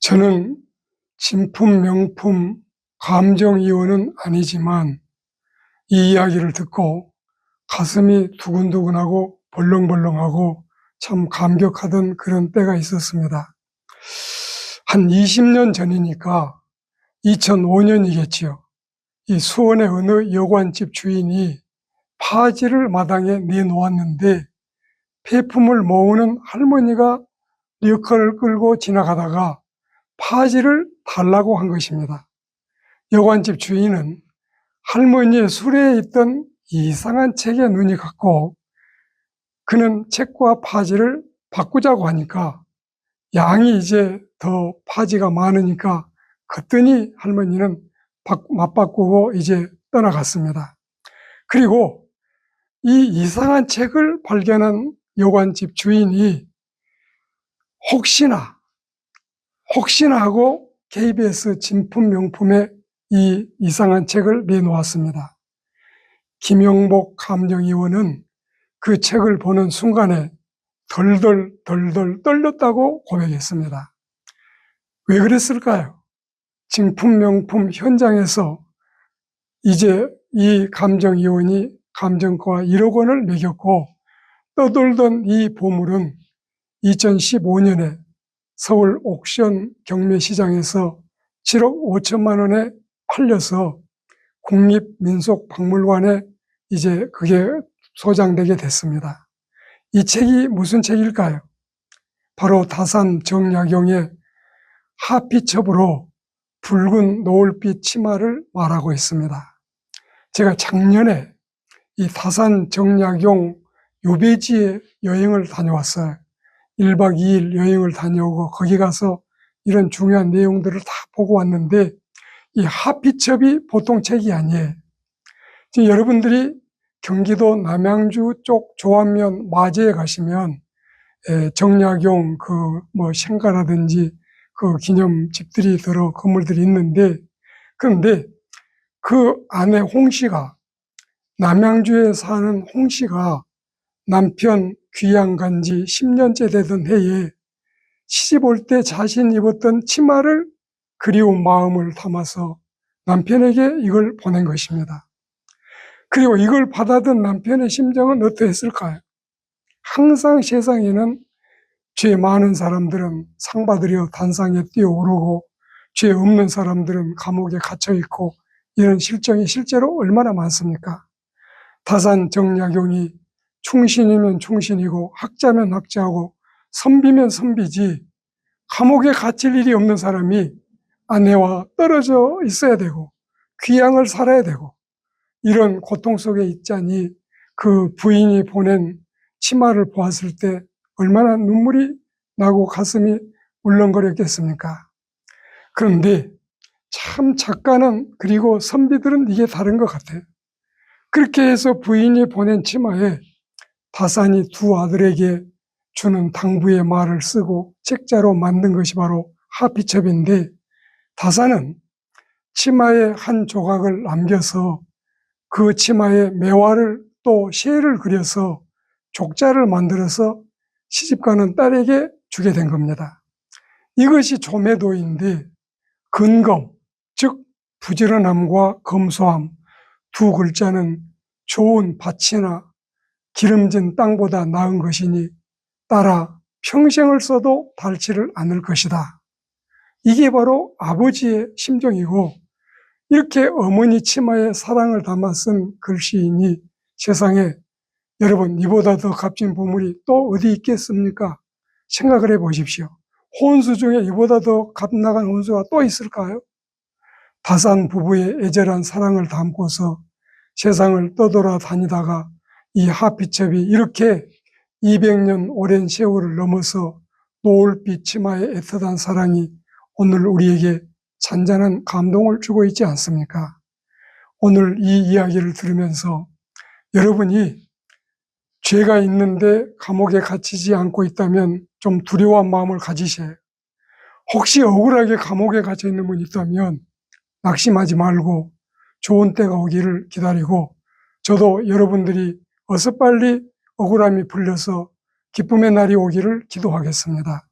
저는 진품 명품 감정이원은 아니지만 이 이야기를 듣고 가슴이 두근두근하고 벌렁벌렁하고 참 감격하던 그런 때가 있었습니다. 한 20년 전이니까 2005년이겠지요. 이 수원의 어느 여관집 주인이 파지를 마당에 내놓았는데 폐품을 모으는 할머니가 리어카를 끌고 지나가다가 파지를 달라고 한 것입니다. 여관집 주인은 할머니의 수레에 있던 이상한 책에 눈이 갔고 그는 책과 파지를 바꾸자고 하니까 양이 이제 더 파지가 많으니까 그랬더니 할머니는 바- 맞바꾸고 이제 떠나갔습니다. 그리고 이 이상한 책을 발견한 여관집 주인이 혹시나 혹시나 하고 KBS 진품 명품에 이 이상한 책을 내놓았습니다. 김영복 감정위원은 그 책을 보는 순간에 덜덜 덜덜 떨렸다고 고백했습니다. 왜 그랬을까요? 진품 명품 현장에서 이제 이 감정위원이 감정가 1억 원을 매겼고 떠돌던 이 보물은 2015년에 서울 옥션 경매시장에서 7억 5천만 원에 팔려서 국립민속박물관에 이제 그게 소장되게 됐습니다. 이 책이 무슨 책일까요? 바로 다산 정약용의 하피첩으로 붉은 노을빛 치마를 말하고 있습니다. 제가 작년에 이 다산 정약용 요배지에 여행을 다녀왔어요. 1박 2일 여행을 다녀오고 거기 가서 이런 중요한 내용들을 다 보고 왔는데 이 하피첩이 보통 책이 아니에요. 지금 여러분들이 경기도 남양주 쪽 조안면 마제에 가시면 에, 정약용 그 뭐 생가라든지 그 기념집들이 들어 건물들이 있는데 그런데 그 안에 홍 씨가 남양주에 사는 홍 씨가 남편 귀양 간 지 10년째 되던 해에 시집 올 때 자신 입었던 치마를 그리운 마음을 담아서 남편에게 이걸 보낸 것입니다. 그리고 이걸 받아든 남편의 심정은 어떠했을까요? 항상 세상에는 죄 많은 사람들은 상 받으려 단상에 뛰어오르고 죄 없는 사람들은 감옥에 갇혀 있고 이런 실정이 실제로 얼마나 많습니까? 다산 정약용이 충신이면 충신이고 학자면 학자고 선비면 선비지 감옥에 갇힐 일이 없는 사람이 아내와 떨어져 있어야 되고 귀양을 살아야 되고 이런 고통 속에 있자니 그 부인이 보낸 치마를 보았을 때 얼마나 눈물이 나고 가슴이 울렁거렸겠습니까? 그런데 참 작가는 그리고 선비들은 이게 다른 것 같아요. 그렇게 해서 부인이 보낸 치마에 다산이 두 아들에게 주는 당부의 말을 쓰고 책자로 만든 것이 바로 하피첩인데 다산은 치마의 한 조각을 남겨서 그 치마에 매화를 또 시를 그려서 족자를 만들어서 시집가는 딸에게 주게 된 겁니다. 이것이 조매도인데 근검, 즉 부지런함과 검소함 두 글자는 좋은 밭이나 기름진 땅보다 나은 것이니 따라 평생을 써도 닳지를 않을 것이다. 이게 바로 아버지의 심정이고 이렇게 어머니 치마에 사랑을 담아 쓴 글씨이니 세상에 여러분 이보다 더 값진 보물이 또 어디 있겠습니까? 생각을 해 보십시오. 혼수 중에 이보다 더 값나간 혼수가 또 있을까요? 다산 부부의 애절한 사랑을 담고서 세상을 떠돌아 다니다가 이 하피첩이 이렇게 200년 오랜 세월을 넘어서 노을빛 치마에 애틋한 사랑이 오늘 우리에게 잔잔한 감동을 주고 있지 않습니까? 오늘 이 이야기를 들으면서 여러분이 죄가 있는데 감옥에 갇히지 않고 있다면 좀 두려워한 마음을 가지세요. 혹시 억울하게 감옥에 갇혀 있는 분이 있다면 낙심하지 말고 좋은 때가 오기를 기다리고 저도 여러분들이 어서 빨리 억울함이 풀려서 기쁨의 날이 오기를 기도하겠습니다.